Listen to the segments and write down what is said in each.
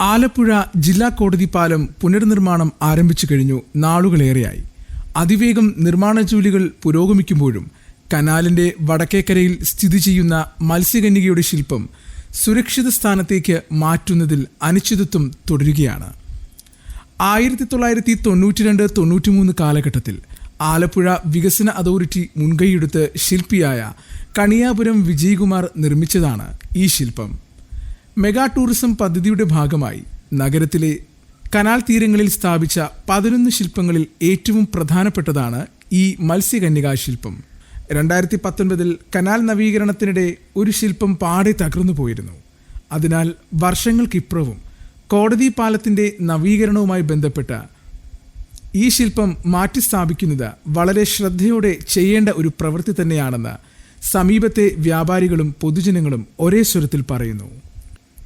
ആലപ്പുഴ ജില്ലാ കോടതി പാലം പുനർനിർമ്മാണം ആരംഭിച്ചു കഴിഞ്ഞു നാളുകളേറെയായി. അതിവേഗം നിർമ്മാണ ജോലികൾ പുരോഗമിക്കുമ്പോഴും കനാലിന്റെ വടക്കേക്കരയിൽ സ്ഥിതി ചെയ്യുന്ന മത്സ്യകന്യകയുടെ ശില്പം സുരക്ഷിത സ്ഥാനത്തേക്ക് മാറ്റുന്നതിൽ അനിശ്ചിതത്വം തുടരുകയാണ്. ആയിരത്തി തൊള്ളായിരത്തി തൊണ്ണൂറ്റി രണ്ട് തൊണ്ണൂറ്റിമൂന്ന് കാലഘട്ടത്തിൽ ആലപ്പുഴ വികസന അതോറിറ്റി മുൻകൈയെടുത്ത് ശില്പിയായ കണിയാപുരം വിജയകുമാർ നിർമ്മിച്ചതാണ് ഈ ശില്പം. മെഗാ ടൂറിസം പദ്ധതിയുടെ ഭാഗമായി നഗരത്തിലെ കനാൽ തീരങ്ങളിൽ സ്ഥാപിച്ച പതിനൊന്ന് ശില്പങ്ങളിൽ ഏറ്റവും പ്രധാനപ്പെട്ടതാണ് ഈ മത്സ്യകന്യകാ ശില്പം. രണ്ടായിരത്തി പത്തൊൻപതിൽ കനാൽ നവീകരണത്തിനിടെ ഒരു ശില്പം പാടെ തകർന്നു പോയിരുന്നു. അതിനാൽ വർഷങ്ങൾക്കിപ്പുറവും കോടതി പാലത്തിന്റെ നവീകരണവുമായി ബന്ധപ്പെട്ട ഈ ശില്പം മാറ്റി സ്ഥാപിക്കുന്നത് വളരെ ശ്രദ്ധയോടെ ചെയ്യേണ്ട ഒരു പ്രവൃത്തി തന്നെയാണെന്ന് സമീപത്തെ വ്യാപാരികളും പൊതുജനങ്ങളും ഒരേ സ്വരത്തിൽ പറയുന്നു.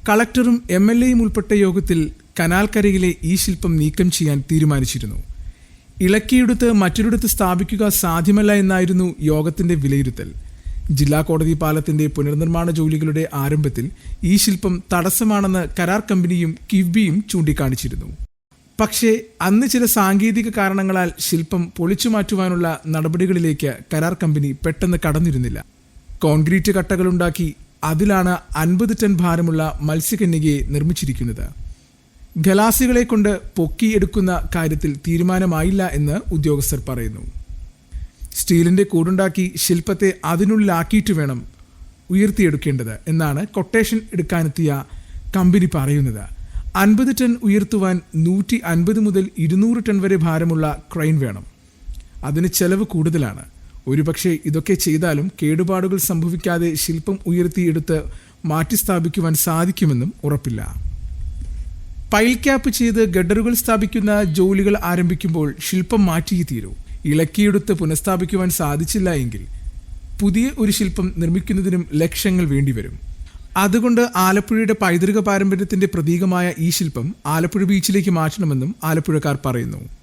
കളക്ടറും എം എൽ എയും ഉൾപ്പെട്ട യോഗത്തിൽ കനാൽക്കരയിലെ ഈ ശില്പം നീക്കം ചെയ്യാൻ തീരുമാനിച്ചിരുന്നു. ഇളക്കിയെടുത്ത് മറ്റൊരിടത്ത് സ്ഥാപിക്കുക സാധ്യമല്ല എന്നായിരുന്നു യോഗത്തിന്റെ വിലയിരുത്തൽ. ജില്ലാ കോടതി പാലത്തിന്റെ പുനർനിർമ്മാണ ജോലികളുടെ ആരംഭത്തിൽ ഈ ശില്പം തടസ്സമാണെന്ന് കരാർ കമ്പനിയും കിഫ്ബിയും ചൂണ്ടിക്കാണിച്ചിരുന്നു. പക്ഷേ അന്ന് ചില സാങ്കേതിക കാരണങ്ങളാൽ ശില്പം പൊളിച്ചു മാറ്റുവാനുള്ള നടപടികളിലേക്ക് കരാർ കമ്പനി പെട്ടെന്ന് കടന്നിരുന്നില്ല. കോൺക്രീറ്റ് കട്ടകളുണ്ടാക്കി അതിലാണ് അൻപത് ടൺ ഭാരമുള്ള മത്സ്യകന്യകയെ നിർമ്മിച്ചിരിക്കുന്നത്. ഖലാസികളെ കൊണ്ട് പൊക്കിയെടുക്കുന്ന കാര്യത്തിൽ തീരുമാനമായില്ല എന്ന് ഉദ്യോഗസ്ഥർ പറയുന്നു. സ്റ്റീലിന്റെ കൂടുണ്ടാക്കി ശില്പത്തെ അതിനുള്ളിലാക്കിയിട്ട് വേണം ഉയർത്തിയെടുക്കേണ്ടത് എന്നാണ് കൊട്ടേഷൻ എടുക്കാനെത്തിയ കമ്പനി പറയുന്നത്. അൻപത് ടൺ ഉയർത്തുവാൻ നൂറ്റി അൻപത് മുതൽ ഇരുന്നൂറ് ടൺ വരെ ഭാരമുള്ള ക്രൈൻ വേണം. അതിന് ചെലവ് കൂടുതലാണ്. ഒരുപക്ഷെ ഇതൊക്കെ ചെയ്താലും കേടുപാടുകൾ സംഭവിക്കാതെ ശില്പം ഉയർത്തിയെടുത്ത് മാറ്റി സ്ഥാപിക്കുവാൻ സാധിക്കുമെന്നും ഉറപ്പില്ല. പൈൽ ക്യാപ്പ് ചെയ്ത് ഗഡറുകൾ സ്ഥാപിക്കുന്ന ജോലികൾ ആരംഭിക്കുമ്പോൾ ശില്പം മാറ്റിയേ തീരൂ. ഇളക്കിയെടുത്ത് പുനഃസ്ഥാപിക്കുവാൻ സാധിച്ചില്ല എങ്കിൽ പുതിയ ഒരു ശില്പം നിർമ്മിക്കുന്നതിനും ലക്ഷങ്ങൾ വേണ്ടിവരും. അതുകൊണ്ട് ആലപ്പുഴയുടെ പൈതൃക പാരമ്പര്യത്തിന്റെ പ്രതീകമായ ഈ ശില്പം ആലപ്പുഴ ബീച്ചിലേക്ക് മാറ്റണമെന്നും ആലപ്പുഴക്കാർ പറയുന്നു.